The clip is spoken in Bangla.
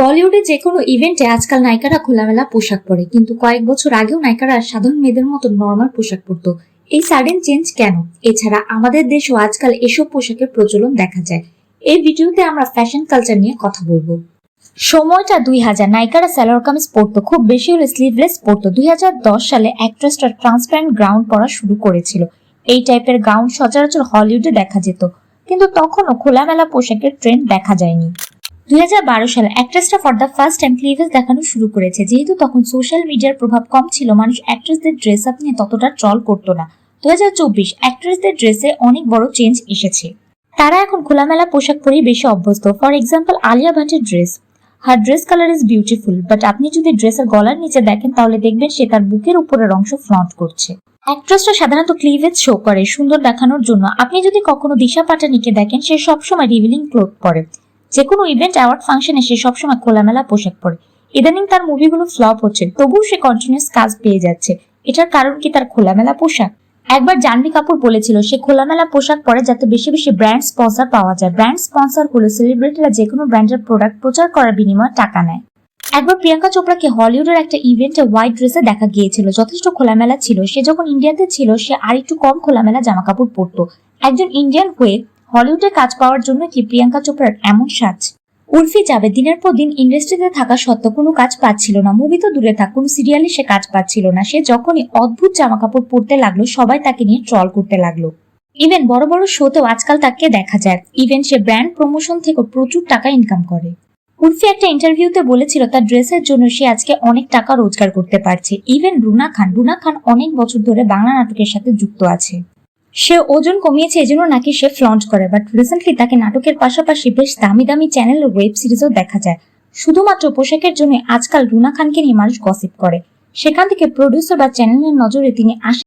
বলিউডে যে কোনো ইভেন্টে আজকাল নায়িকারা খোলামেলা পোশাক পরে, কিন্তু কয়েক বছর আগেও নায়িকারা সাধারণ মেয়েদের মতো নর্মাল পোশাক পরতো। এই সাডেন চেঞ্জ কেন? এছাড়া আমাদের দেশেও আজকাল এসব পোশাকের প্রচলন দেখা যায়। এই ভিডিওতে আমরা ফ্যাশন কালচার নিয়ে কথা বলব। সময়টা দুই হাজার, নায়িকারা স্যালোয়ার কামিজ পরতো, খুব বেশি হলে স্লিভলেস পরতো। দুই হাজার দশ সালে অ্যাক্ট্রেসটা ট্রান্সপারেন্ট গ্রাউন্ড পরা শুরু করেছিল। এই টাইপের গাউন সচরাচর হলিউডে দেখা যেত। কিন্তু তখনও খোলামেলা পোশাকের ট্রেন্ড দেখা যায়নি। দুই হাজার বারো সালে অ্যাক্ট্রেসটা for the first time cleavage দেখানো শুরু করেছে। যেহেতু তখন সোশ্যাল মিডিয়ার প্রভাব কম ছিল, মানুষ অ্যাক্ট্রেসদের ড্রেস আপ নিয়ে ততটা ট্রল করতো না। দু হাজার চব্বিশ অ্যাক্ট্রেসদের ড্রেসে অনেক বড় চেঞ্জ এসেছে। তারা এখন খোলামেলা পোশাক পরেই বেশি অভ্যস্ত। For example Alia ভাটের dress her dress colour is beautiful but আপনি যদি ড্রেসের গলার নিচে দেখেন, তাহলে দেখবেন সে তার বুকের উপরের অংশ ফ্রন্ট করছে। অ্যাক্ট্রেসটা সাধারণত ক্লিভেজ শো করে, সুন্দর দেখানোর জন্য। আপনি যদি কখনো দিশা পাটানিকে দেখেন, সে সবসময় রিভিলিং ক্লোথ পরে। যে কোনো ইভেন্ট অ্যাওয়ার্ড ফাংশনে সে সবসময় খোলামেলা পোশাক পরে। ইদানিং তার মুভিগুলো ফ্লপ হচ্ছে, তবুও সে কন্টিনিউস কাজ পেয়ে যাচ্ছে। এটার কারণ কি তার খোলামেলা পোশাক? একবার জাহ্নবী কাপুর বলেছিল, সে খোলামেলা পোশাক পরে যাতে বেশি বেশি ব্র্যান্ড স্পন্সর পাওয়া যায়। ব্র্যান্ড স্পন্সর হলো সেলিব্রিটিরা যে কোনো ব্র্যান্ডের প্রোডাক্ট প্রচার করার বিনিময়ে টাকা নেয়। একবার প্রিয়াঙ্কা চোপড়াকে হলিউডের একটা ইভেন্টে হোয়াইট ড্রেসে দেখা গিয়েছিল, যথেষ্ট খোলামেলা ছিল। সে যখন ইন্ডিয়াতে ছিল, সে আর একটু কম খোলামেলা জামা কাপড় পরতো। একজন ইন্ডিয়ান হয়ে হলিউডে কাজ পাওয়ার জন্য কি প্রিয়াঙ্কা চোপড়ার এমন সাজ? উর্ফি যাবে, দিনের পর দিন ইন্ডাস্ট্রিতে থাকা সত্ত্বেও কোনো কাজ পাচ্ছিল না। মুভি তো দূরে থাক, কোনো সিরিয়ালে সে কাজ পাচ্ছিল না। সে যখনই অদ্ভুত জামা কাপড় পরতে লাগল, সবাই তাকে নিয়ে ট্রল করতে লাগল। ইভেন বড় বড় শোতেও আজকাল তাকে দেখা যায়। ইভেন সে ব্র্যান্ড প্রমোশন থেকে প্রচুর টাকা ইনকাম করে। উর্ফি একটা ইন্টারভিউতে বলেছিল, তার ড্রেসের জন্য সে আজকে অনেক টাকা রোজগার করতে পারছে। ইভেন রুনা খান রুনা খান অনেক বছর ধরে বাংলা নাটকের সাথে যুক্ত আছে। সে ওজন কমিয়েছে, এজন্য নাকি সে ফ্লন্ট করে। বাট রিসেন্টলি তাকে নাটকের পাশাপাশি বেশ দামি দামি চ্যানেল ও ওয়েব সিরিজও দেখা যায়। শুধুমাত্র পোশাকের জন্য আজকাল রুনা খানকে নিয়ে মানুষ গসিপ করে। সেখান থেকে প্রডিউসার বা চ্যানেলের নজরে তিনি আসেন